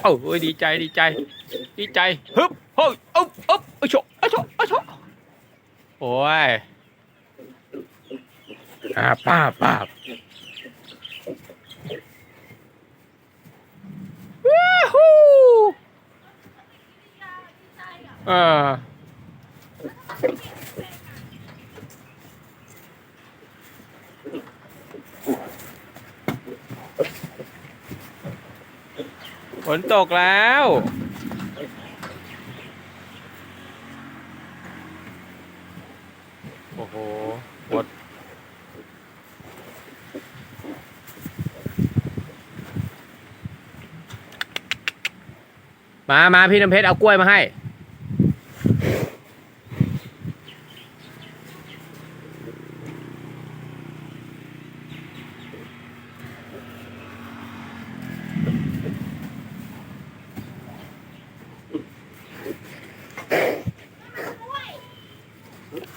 เอ้าเอ้ยดีใจดีใจ ดีใจฮึบเฮ้ยอ๊บอ๊บเอ้ยโชเอ้ยโชเอ้ยโชโอ้ยอ่าป้าบป้าบวู้ฮู้เออ ฝนตกแล้ว โอ้โหหมดมา มาพี่น้ำเพชรเอากล้วยมาให้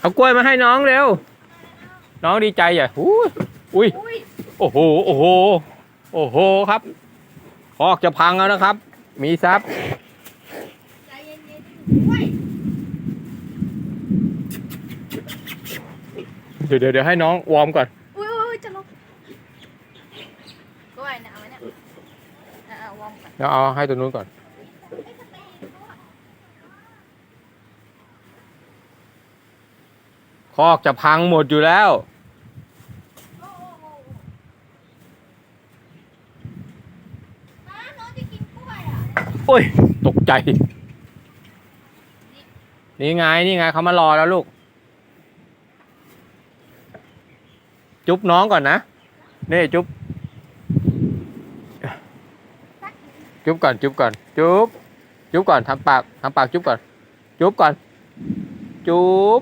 เอากล้วยมาให้น้องเร็ว น้องดีใจใหญ่อุ้ยอุ้ยอุ้ยโอ้โหโอ้โหโอ้โหครับคอกจะพังแล้วนะครับ มีทรัพย์ใจเย็นๆอุ้ยเดี๋ยวเดี๋ยวเดี๋ยวให้น้องวอร์มก่อนอุ้ยอุ้ยจะลงกล้วยเนี่ยเอาไว้เนี่ยอ่าวอร์มก่อนแล้วเอาให้ตัวนู้นก่อน คอกจะพังหมดอยู่แล้วน้าน้องจะกินกล้วยอะโอ้ย ตกใจ นี่ไง นี่ไงเขามารอแล้วลูก จุ๊บน้องก่อนนะ นี่จุ๊บ จุ๊บก่อน จุ๊บก่อน จุ๊บ จุ๊บก่อนทำปากทำปากจุ๊บก่อน จุ๊บก่อน จุ๊บ